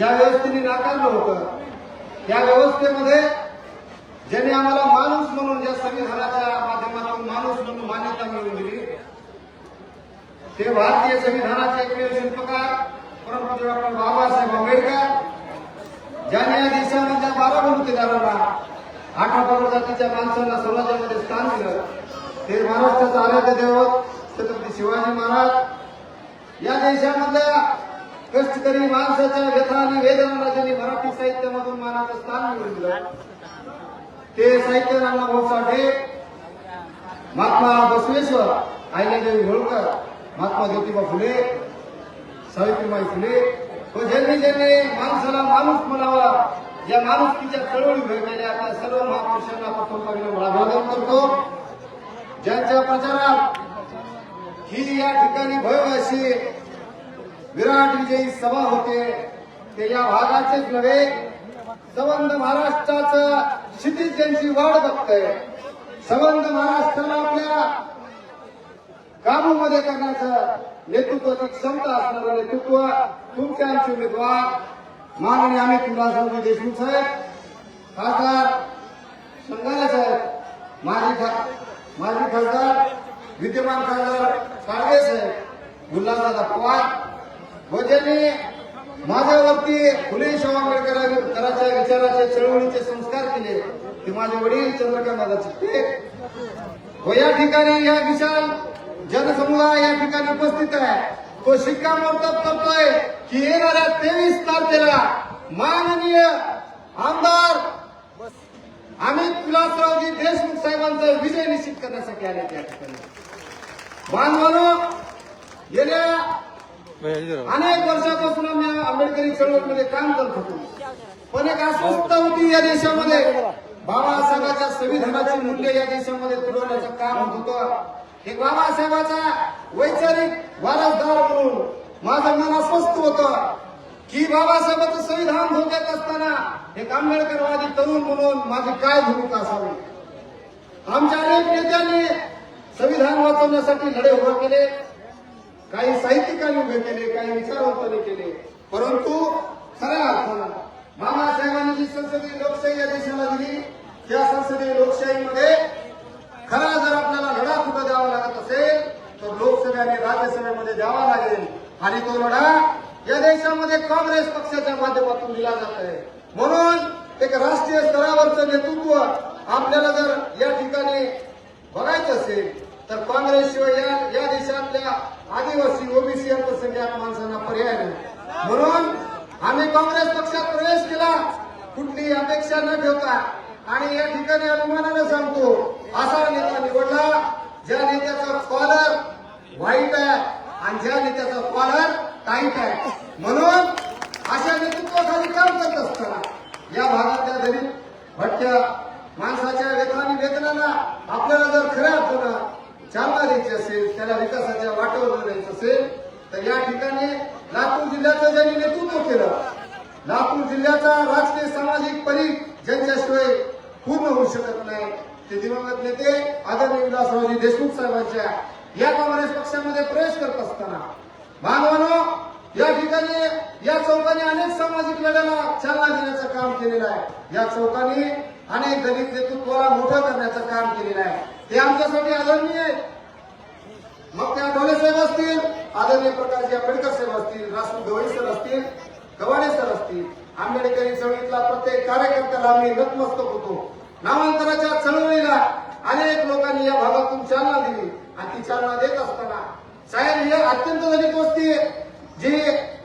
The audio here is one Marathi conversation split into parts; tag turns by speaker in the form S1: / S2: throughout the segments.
S1: ज्या व्यवस्थेने नाकारलं होतं त्या व्यवस्थेमध्ये ज्यांनी आम्हाला माणूस म्हणून ज्या संविधानाच्या माध्यमातून माणूस म्हणून मान्यता मिळवून दिली ते भारतीय संविधानाचे एकमेव शिल्पकार परमपूज्य डॉक्टर बाबासाहेब आंबेडकर ज्यांनी या देशामधल्या बारा गुंतदारांना आठवा पगड जातीच्या माणसांना समाजामध्ये स्थान दिलं ते महाराष्ट्राचं आराध्य दैवत छत्रपती शिवाजी महाराज या देशामधल्या कष्टकरी माणसाच्या व्यथा आणि वेदना ज्यांनी मराठी साहित्यामधून मानाचं स्थान मिळवून दिलं ते साहित्य भाऊ साठे महात्मा बसवेश्वर अहिल्यादेवी होळकर महात्मा ज्योतिबा फुले सावित्रीबाई फुले. व ज्यांनी ज्यांनी माणसाला माणूस म्हणावा ज्या माणुसकीच्या चळवळी घडलेल्या त्या सर्व महापुरुषांना प्रथम अभिवादन करतो. ज्यांच्या प्रचारात ही या ठिकाणी भव्य अशी विराट विजयी सभा होते. ते या भागाचेच नव्हे संबंध महाराष्ट्राचं क्षितिज ज्यांची वाढ बघतय संबंध महाराष्ट्राला आपल्या कामामध्ये करण्याचं नेतृत्वाची क्षमता असणारं नेतृत्व तुमचे आमचे उमेदवार माननीय अमित विलासरावजी देशमुख साहेब खासदार संघाले साहेब माजी माजी खासदार विद्यमान खासदार काळगे साहेब गुल्हादादा पवार व ज्यांनी माझ्यावरती फुले शाहू आंबेडकरांच्या विचाराचे चळवळीचे संस्कार केले. ते माझे वडील चंद्रकांत चित्ते व हो, या ठिकाणी या विशाल जनसमुदाय या ठिकाणी उपस्थित आहे. तो शिक्कामोर्तब करतोय की येणाऱ्या तेवीस तारखेला माननीय आमदार अमित विलासरावजी देशमुख साहेबांचा विजय निश्चित करण्यासाठी आले त्या ठिकाणी. बांधवानो गेल्या अनेक वर्षापासून आम्ही आंबेडकरी चळवळीमध्ये काम करत होतो. पण एक अस्वस्थता होती या देशामध्ये. बाबासाहेबांच्या संविधानाची मूल्य या देशामध्ये तुडवण्याचं काम होत होत. एक बाबासाहेबाचा वैचारिक वारसदार म्हणून माझं मन अस्वस्थ होत. की बाबासाहेबांचं संविधान धोक्यात असताना एक आंबेडकरवादी तरुण म्हणून माझी काय भूमिका असावी? आमच्या अनेक नेत्यांनी संविधान वाचवण्यासाठी लढे उभे केले. काही साहित्यिकांनी उभे केले काही विचारवंतांनी केले. परंतु खऱ्या अर्थानं बाबासाहेबांनी जी संसदीय लोकशाही या देशाला दिली त्या संसदीय लोकशाहीमध्ये खरा जर आपल्याला लढा कुठं द्यावा लागत असेल तर लोकसभा आणि राज्यसभेमध्ये द्यावा लागेल. आणि तो लढा या देशामध्ये काँग्रेस पक्षाच्या माध्यमातून दिला जात आहे. म्हणून एक राष्ट्रीय स्तरावरचं नेतृत्व आपल्याला जर या ठिकाणी बघायचं असेल तर काँग्रेसशिवाय या या देशातल्या आदिवासी ओबीसी अल्पसंख्याक माणसांना पर्याय नाही. म्हणून आम्ही काँग्रेस पक्षात प्रवेश केला. कुठली अपेक्षा न ठेवता आणि या ठिकाणी अभिमानानं सांगतो असा नेता निवडला ज्या नेत्याचा कॉलर व्हाईट आहे आणि ज्या नेत्याचा कॉलर टाईट आहे. म्हणून अशा नेतृत्वाखाली काम करत असताना या भागातल्या दलित भटक्या माणसाच्या वेतनाने वेतनाला आपल्याला जर खरं अर्थानं चालना द्यायची असेल त्याला विकासाच्या वाटेवर जायचं असेल तर या ठिकाणी लातूर जिल्ह्याचं ज्यांनी नेतृत्व केलं लातूर जिल्ह्याचा राजकीय सामाजिक परीख ज्यांच्याशिवाय पूर्ण होऊ शकत नाही ते दिवंगत नेते आदरणीय विलासरावजी देशमुख साहेबांच्या या काँग्रेस पक्षामध्ये प्रवेश करत असताना बांधवानो या ठिकाणी या चौकाने अनेक सामाजिक लढ्याला चालना देण्याचं काम केलेलं आहे. या चौकाने अनेक दलित नेतृत्वाला मोठं करण्याचं काम केलेलं आहे. ते आमच्यासाठी आदरणीय आहे मग त्या ढोले साहेब असतील आदरणीय प्रकाशजी आंबेडकर साहेब असतील रासू गवळी सर असतील गवाडे सर असतील आंबेडकरी चळवळीतला प्रत्येक कार्यकर्त्याला आम्ही नतमस्तक होतो. नामांतराच्या चळवळीला अनेक लोकांनी या भागातून चालना दिली आणि ती चालना देत असताना साहेब हे अत्यंत दलित वस्ती आहे, जी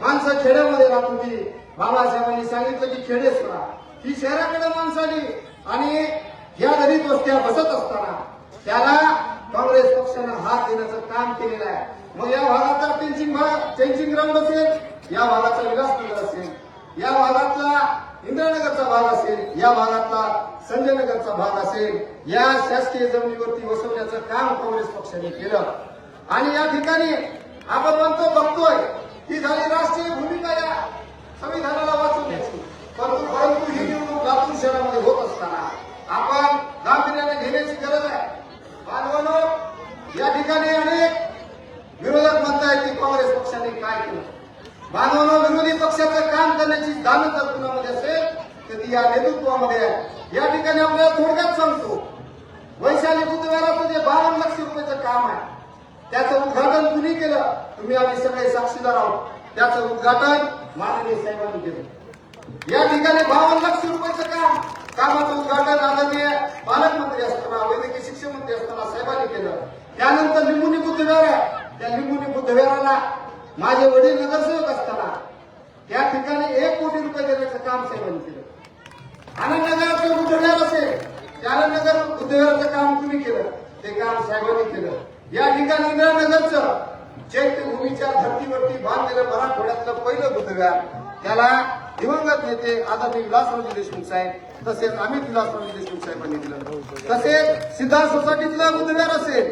S1: माणसं खेड्यामध्ये राहत होती बाबासाहेबांनी सांगितलं की खेडे सोडा ही शहराकडे माणसं आली आणि या दलित वस्त्या बसत असताना त्याला काँग्रेस पक्षानं हात देण्याचं काम केलेलं आहे. मग या भागाचा टेन्सिंग भाग टेन्सिंग ग्राउंड असेल या भागाचा विलासनगर असेल या भागातला इंद्रानगरचा भाग असेल या भागातला संजयनगरचा भाग असेल या शासकीय जमिनीवरती वसवण्याचं काम काँग्रेस पक्षाने केलं. आणि या ठिकाणी आपण म्हणतो बघतोय ही झाली राष्ट्रीय भूमिका या संविधानाला वाचवण्याची परंतु परंतु ही निवडणूक लातूर शहरामध्ये होत असताना आपण गांभीर्याने घेण्याची गरज आहे. बांधवानो या ठिकाणी अनेक विरोधक म्हणतायत की काँग्रेस पक्षाने काय केलं? बांधवानो विरोधी पक्षाचं काम करण्याची जाणीव जर कुणामध्ये असेल? तर ती या नेतृत्वामध्ये आहे. या ठिकाणी आपल्याला थोडक्यात सांगतो वैशाली बुधवाराचं जे बारा लक्ष रुपयाचं काम आहे त्याचं उद्घाटन कुणी केलं? तुम्ही आम्ही सगळे साक्षीदार आहोत. त्याचं उद्घाटन माननीय साहेबांनी केलं. या ठिकाणी बावन्न लक्ष रुपयाचं काम कामाचं उद्घाटन आदरणीय पालकमंत्री असताना वैद्यकीय शिक्षण मंत्री असताना साहेबांनी केलं. त्यानंतर लिंबुनी बुद्धविहार आहे त्या लिंबुनी बुद्धविहाराला माझे वडील नगरसेवक असताना त्या ठिकाणी एक कोटी रुपये देण्याचं काम साहेबांनी केलं. आनंदनगरचं बुद्धविहार असेल त्यानंतर बुद्धविहाराचं काम तुम्ही केलं. ते काम साहेबांनी केलं. या ठिकाणी इंदिरानगरचं चैत्यभूमीच्या धर्तीवरती बांधलेलं मराठवाड्यातलं पहिलं बुद्धविहार त्याला दिवंगत नेते आदरणीय विलासरावजी देशमुख साहेब तसेच अमित विलासरावजी देशमुख साहेबांनी दिलं. तसेच सिद्धार्थ सोसायटीतलं बुद्धविहार असेल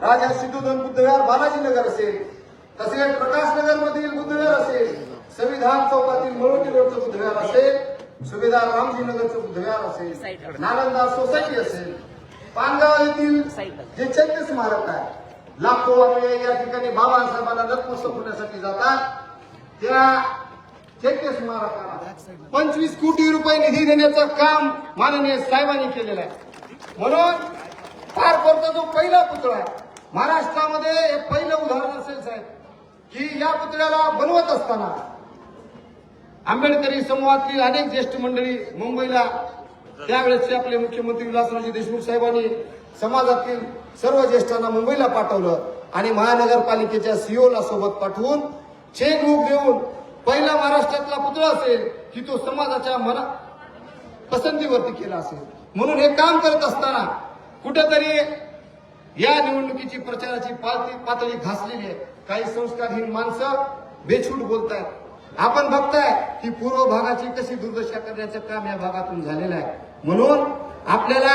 S1: राजा सिद्धोधन बुद्धविहार बालाजीनगर असेल तसेच प्रकाशनगर मधील बुद्धविहार असेल संविधान चौकातील मळोटी रोडचं बुद्धविहार असेल सुभेदार रामजी नगरचं बुद्धविहार असेल नालंदा सोसायटी असेल पानगाव येथील जे चैत्य स्मारक आहे. लाखो आपले या ठिकाणी बाबासाहेबांना नतमस्तक होण्यासाठी जातात. त्या चैत्य स्मारकाला पंचवीस कोटी रुपये निधी देण्याचं काम माननीय साहेबांनी केलेलं आहे. म्हणून फार पडतो जो पहिला पुतळा आहे महाराष्ट्रामध्ये हे पहिलं उदाहरण असेल साहेब की या पुतळ्याला बनवत असताना आंबेडकरी समूहातील अनेक ज्येष्ठ मंडळी मुंबईला त्यावेळेसचे आपले मुख्यमंत्री विलासरावजी देशमुख साहेबांनी समाजातील सर्व ज्येष्ठांना मुंबईला पाठवलं आणि महानगरपालिकेच्या सीओला सोबत पाठवून चेक बुक देऊन पहिला महाराष्ट्रातला पुतळा असेल की तो समाजाच्या मना पसंतीवरती केला असेल. म्हणून हे काम करत असताना कुठेतरी या निवडणुकीची प्रचाराची पातळी पातळी घासलेली आहे. काही संस्कारहीन माणसं बेछूट बोलतायत. आपण बघताय की पूर्व भागाची कशी दुर्दशा करण्याचं काम या भागातून झालेलं आहे. म्हणून आपल्याला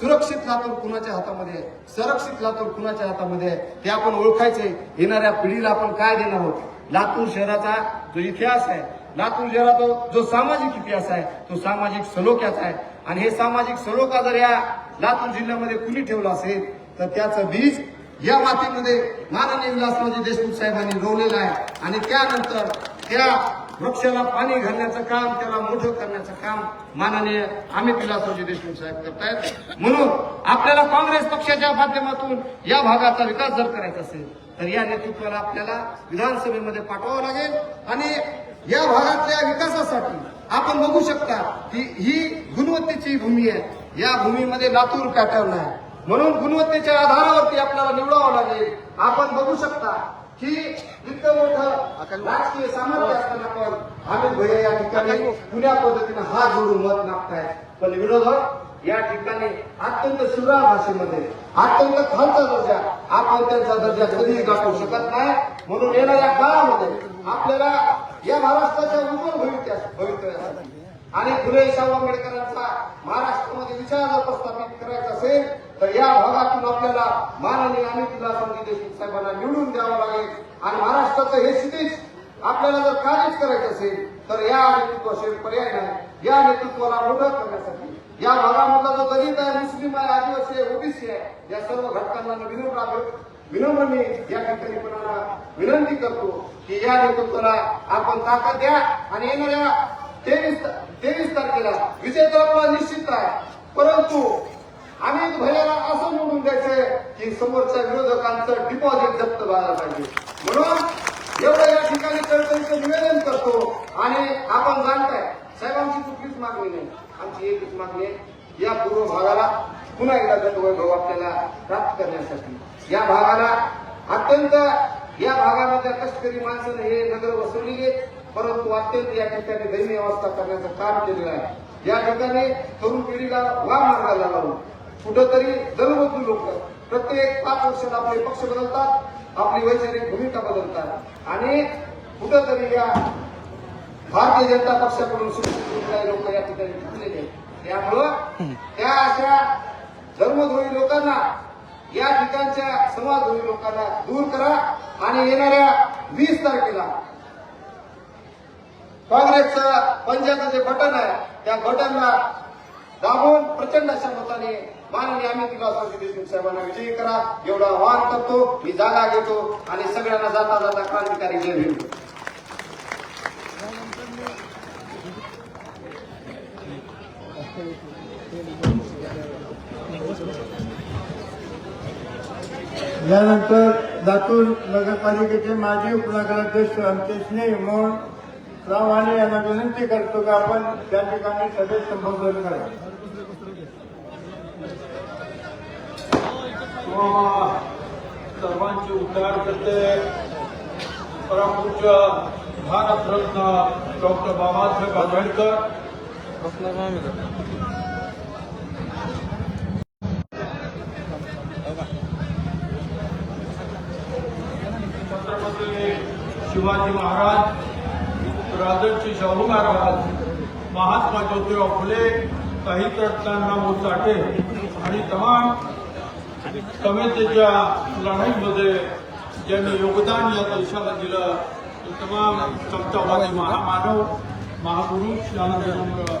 S1: सुरक्षित लातूर कुणाच्या हातामध्ये आहे संरक्षित लातूर कुणाच्या हातामध्ये आहे ते आपण ओळखायचे. येणाऱ्या पिढीला आपण काय देणार आहोत? लातूर शहराचा जो इतिहास आहे लातूर शहराचा जो सामाजिक इतिहास आहे तो सामाजिक सलोख्याचा आहे. आणि हे सामाजिक सलोखा जर या लातूर जिल्ह्यामध्ये कुणी ठेवला असेल तर त्याचं बीज या मातीमध्ये माननीय विलासरावजी देशमुख साहेबांनी रोवलेलं आहे. आणि त्यानंतर त्या वृक्षाला पाणी घालण्याचं काम त्याला मोठं करण्याचं काम माननीय अमित विलासरावजी देशमुख साहेब करतायत. म्हणून आपल्याला काँग्रेस पक्षाच्या माध्यमातून या भागाचा विकास जर करायचा असेल तर या नेतृत्वाला आपल्याला विधानसभेमध्ये पाठवावं लागेल. आणि या भागातल्या विकासासाठी आपण बघू शकता की ही गुणवत्तेची भूमी आहे. या भूमीमध्ये लातूर पॅटर्न आहे. म्हणून गुणवत्तेच्या आधारावरती आपल्याला निवडावं लागेल. आपण बघू शकता की इतकं मोठं राजकीय सामर्थ्य असताना पण अमित भैया या ठिकाणी कुण्या पद्धतीनं हात जोडून मत मागताय पण विरोधक या ठिकाणी अत्यंत शिवराळ भाषेमध्ये अत्यंत खालचा दर्जा आपण त्यांचा दर्जा कधीही गाठवू शकत नाही. म्हणून येणाऱ्या काळामध्ये आपल्याला या महाराष्ट्राच्या उज्ज्वल भवित्या भवितव्यासाठी आणि फुले शाहू आंबेडकरांचा महाराष्ट्रामध्ये विचार जर प्रस्थापित करायचा असेल तर या भागातून आपल्याला माननीय अमित विलासरावजी देशमुख साहेबांना निवडून द्यावं लागेल. आणि महाराष्ट्राचं हे स्थितीच आपल्याला जर कार्यच करायचं असेल तर या नेतृत्वाशिवाय पर्याय नाही. या नेतृत्वाला मोठं करण्यासाठी या भागामधला जो दलित आहे मुस्लिम आहे आदिवासी आहे ओबीसी आहे या सर्व घटकांना विनम्र विनम्र मी या ठिकाणी कोणाला विनंती करतो की या नेतृत्वाला आपण ताकद द्या. आणि येणाऱ्या तेवीस तेवीस तारखेला विजय तर निश्चित आहे परंतु अमित भैयाला असं निवडून द्यायचंय की समोरच्या विरोधकांचं डिपॉझिट जप्त व्हायला पाहिजे. म्हणून एवढं या ठिकाणी चळचळीचं निवेदन करतो आणि आपण जाणताय साहेबांची कुठलीच मागणी नाही. आमची एकच मागणी आहे या पूर्व भागाला पुन्हा एकदा गतवैभव आपल्याला प्राप्त करण्यासाठी. या भागाला अत्यंत या भागामधल्या कष्टकरी माणसानं हे नगर वसवलेली आहेत परंतु अत्यंत या ठिकाणी दैनीय अवस्था करण्याचं काम केलेलं आहे. या ठिकाणी तरुण पिढीला वा मार्गाला लावून कुठंतरी दररोज लोक प्रत्येक पाच वर्षात आपले पक्ष बदलतात आपली वैचारिक भूमिका बदलतात आणि कुठंतरी या भारतीय जनता पक्षाकडून काही लोक या ठिकाणी आहेत. त्यामुळं त्या अशा धर्मद्रोही लोकांना या ठिकाणच्या समाजद्रोही लोकांना दूर करा आणि येणाऱ्या वीस तारखेला काँग्रेसचं पंजाबचं जे बटन आहे त्या बटनला दाबून प्रचंड अशा मताने माननीय अमित विलासराव देशमुख साहेबांना विजयी करा. एवढं आवाहन करतो. मी जागा घेतो आणि सगळ्यांना जाता जाता क्रांतिकारी जय हिंद. यानंतर लातूर नगरपालिकेचे माजी उपनगराध्यक्ष आमचे स्नेह मोहन राव आणि यांना विनंती करतो की आपण त्या ठिकाणी सभेत संबोधन करा.
S2: किंवा सर्वांचे उद्धार करते. परमपूज्य भारतरत्न डॉक्टर बाबासाहेब आंबेडकर. छत्रपती शिवाजी महाराज राजर्षी शाहू महाराज महात्मा ज्योतिराव फुले काही रत्नांना मोसाटे आणि तमाम समेतेच्या लढाईमध्ये ज्यांनी योगदान या देशाला दिलं तमाम समतावादी महामानव महापुरुष यांना विनम्र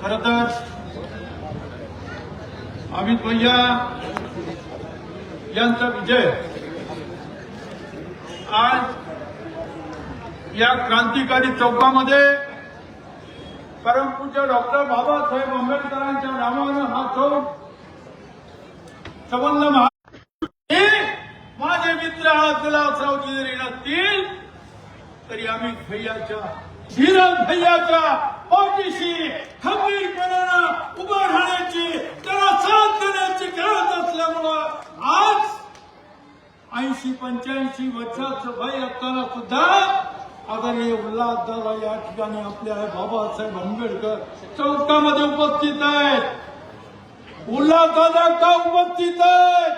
S2: खर तर अमित भैया यांचा विजय आज या क्रांतिकारी चौकामध्ये परमपूज्य डॉक्टर बाबासाहेब आंबेडकरांच्या नावानं हा चौक संबंध महा माझे मित्र आज गुलाबरावजी जरी नसतील तरी आम्ही भैयाच्या धीरज भैयाच्या पाठीशी खंबीरपणानं उभं राहण्याची त्याला साथ देण्याची गरज असल्यामुळं आज ऐंशी पंच्याऐंशी वर्षाचं वय असताना सुद्धा आदरणीय उल्हासदादा या ठिकाणी आपले आहे बाबासाहेब आंबेडकर. चौकामध्ये उपस्थित आहेत. उल्हासदादा का उपस्थित आहेत.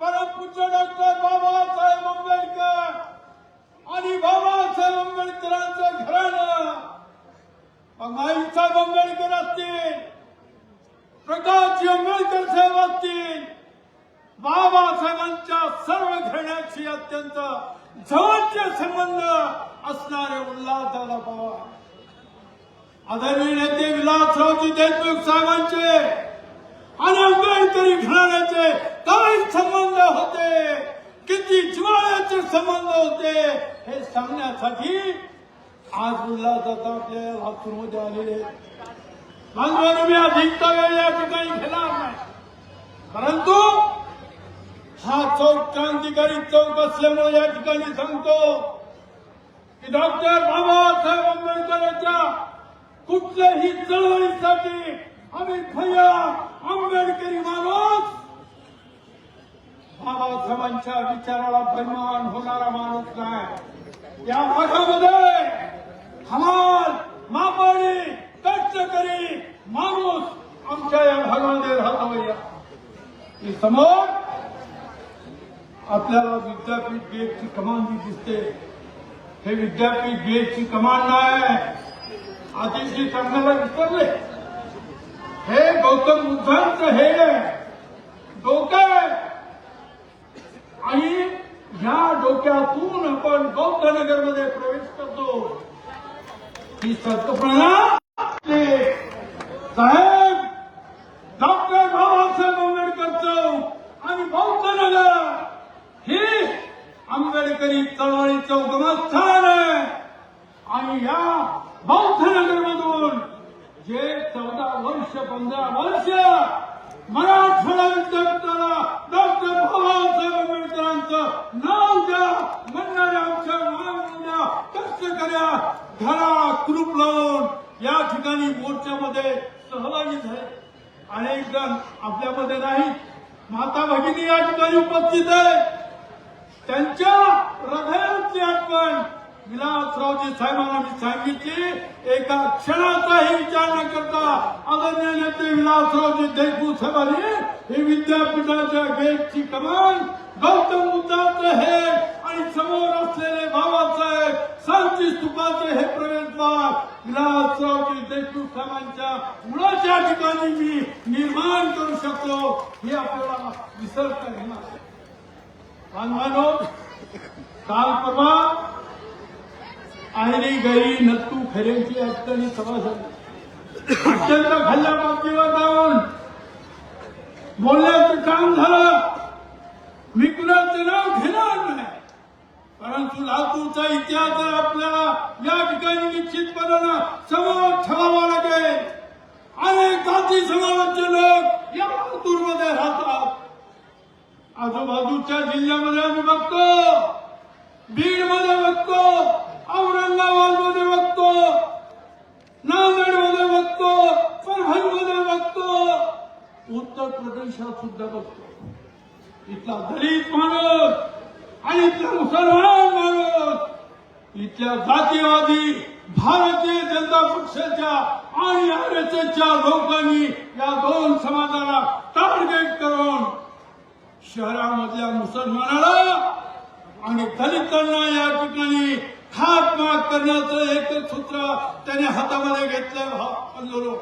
S2: परमपूज्य डॉक्टर बाबासाहेब आंबेडकर आणि बाबासाहेब आंबेडकरांचं घराणं. माईसाहेब आंबेडकर असतील प्रकाशजी आंबेडकर साहेब असतील बाबासाहेबांच्या सर्व घराण्याची अत्यंत जवळचे संबंध असणारे उल्हासदादा पवार आदरणीय नेते विलासरावजी देशमुख साहेबांचे आणि आंबेडकरी घराण्याचे काय संबंध होते. किती जिवाळ्याचे संबंध होते हे सांगण्यासाठी आज उल्हासदादा आपल्या लातूरमध्ये आलेले बांधवांनी मी अधिकता वेळ या ठिकाणी घेणार नाही. परंतु हा चौक क्रांतिकारी चौक असल्यामुळे या ठिकाणी सांगतो की डॉक्टर बाबासाहेब आंबेडकरांच्या कुठल्याही चळवळीसाठी आम्ही भैया आंबेडकरी माणूस बाबासाहेबांच्या विचाराला बैमान होणारा माणूस नाही. या भागामध्ये हमाल मापाडी कष्टकरी माणूस आमच्या या भागामध्ये राहतो भैया समोर आपल्याला विद्यापीठ गेटची कमान जी दिसते. हे विद्यापीठ गेटची कमान नाही. आदिलजी सांगायला विसरले. हे गौतम बुद्धांचं हेड आहे डोकं आणि ह्या डोक्यातून आपण बौद्धनगरमध्ये प्रवेश करतो. ही संकल्पना साहेब डॉक्टर बाबासाहेब आंबेडकर चौक आणि बौद्धनगर हे आंबेडकरी चळवळीचं उगमस्थान आहे आणि या बौद्धनगर मधून जे चौदा वर्ष पंधरा वर्ष मराठवाडा विद्यापीठाला डॉक्टर बाबासाहेब आंबेडकरांचं नाव द्या म्हणणाऱ्या आमच्या महामुल्या कष्टकऱ्या घरा कृप लावून या ठिकाणी मोर्चामध्ये सहभागी झाले. अनेक जण आपल्यामध्ये नाही माता भगिनी या ठिकाणी उपस्थित आहे त्यांच्या हृदयातली आपण विलासरावजी साहेबांना मी सांगितली एका क्षणाचाही विचार न करता आदरणीय नेते विलासरावजी देशमुख साहेबांनी हे विद्यापीठाच्या गेटची कमान गौतम बुद्धाचं हे आणि समोर असलेले बाबासाहेब सांची स्तुपाचे हे प्रवेशद्वार विलासरावजी देशमुख साहेबांच्या मुळाच्या ठिकाणी मी निर्माण करू शकतो हे आपल्याला विसरता येणार आहे बांधवानो काल परवा आयरी गरी नत्तू खऱ्यांची अडचणी सभा झाली. अत्यंत खाल्ल्या बाबतीवर जाऊन बोलण्याचं काम झालं. मी कुणाचं नाव घेणार नाही. परंतु लातूरचा इतिहास आपल्याला या ठिकाणी निश्चितपणानं समोर ठेवावा लागेल अनेक जाती समाजाचे लोक या लातूरमध्ये राहतात आजूबाजूच्या जिल्ह्यामध्ये आम्ही बघतो. बीडमध्ये बघतो. औरंगाबादमध्ये बघतो. नांदेडमध्ये बघतो. परभणी मध्ये बघतो. उत्तर प्रदेशात सुद्धा बघतो. इथला दलित माणूस आणि इथला मुसलमान माणूस इथल्या जातीवादी भारतीय जनता पक्षाच्या आणि आर एस एसच्या लोकांनी या दोन शहरामधल्या मुसलमानाला आणि दलितांना या ठिकाणी खात माग करण्याचं एक सूत्र त्याने हातामध्ये घेतलं. पल्लोलो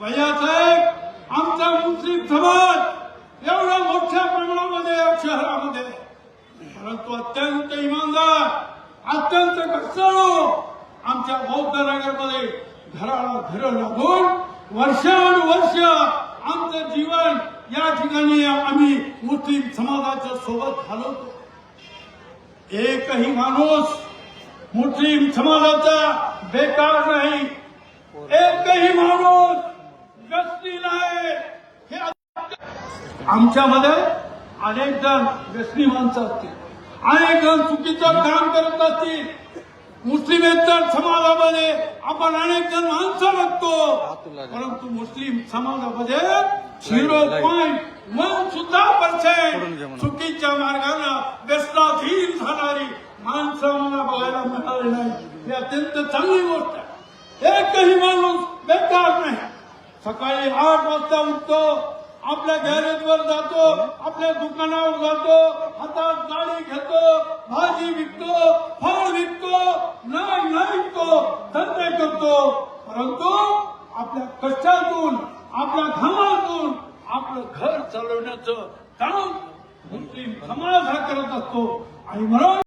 S2: साहेब आमचा मुस्लिम समाज एवढा मोठ्या प्रमाणामध्ये या शहरामध्ये. परंतु अत्यंत इमानदार अत्यंत कष्टाळू आमच्या बौद्ध नगरमध्ये घराला घर लागून वर्षानुवर्ष आमचं जीवन या ठिकाणी आम्ही मुस्लिम समाजाच्या सोबत घालवतो. एकही माणूस मुस्लिम समाजाचा बेकार नाही. एकही माणूस व्यस्ती नाही हे आमच्यामध्ये अनेक जण व्यसनी माणसं असतील अनेक जण चुकीचं काम करत असतील. मुस्लिमेतर समाजामध्ये आपण अनेक जण माणसं बघतो. परंतु मुस्लिम समाजामध्ये झिरो पॉईंट वन सुद्धा पर्सेंट चुकीच्या मार्गाने व्यसनाधीन झाणारी माणसं मला बघायला मिळाली नाही. ही अत्यंत चांगली गोष्ट आहे. एकही माणूस बेकार नाही. सकाळी आठ वाजता उठतो. आपल्या गॅरेजवर जातो आपल्या दुकानावर जातो हातात गाडी घेतो भाजी विकतो फळ विकतो नाही न विकतो धंदे करतो. परंतु आपल्या कष्टातून आपल्या घामातून आपलं घर चालवण्याचं काम मुस्लिम समाज हा करत असतो. आणि म्हणून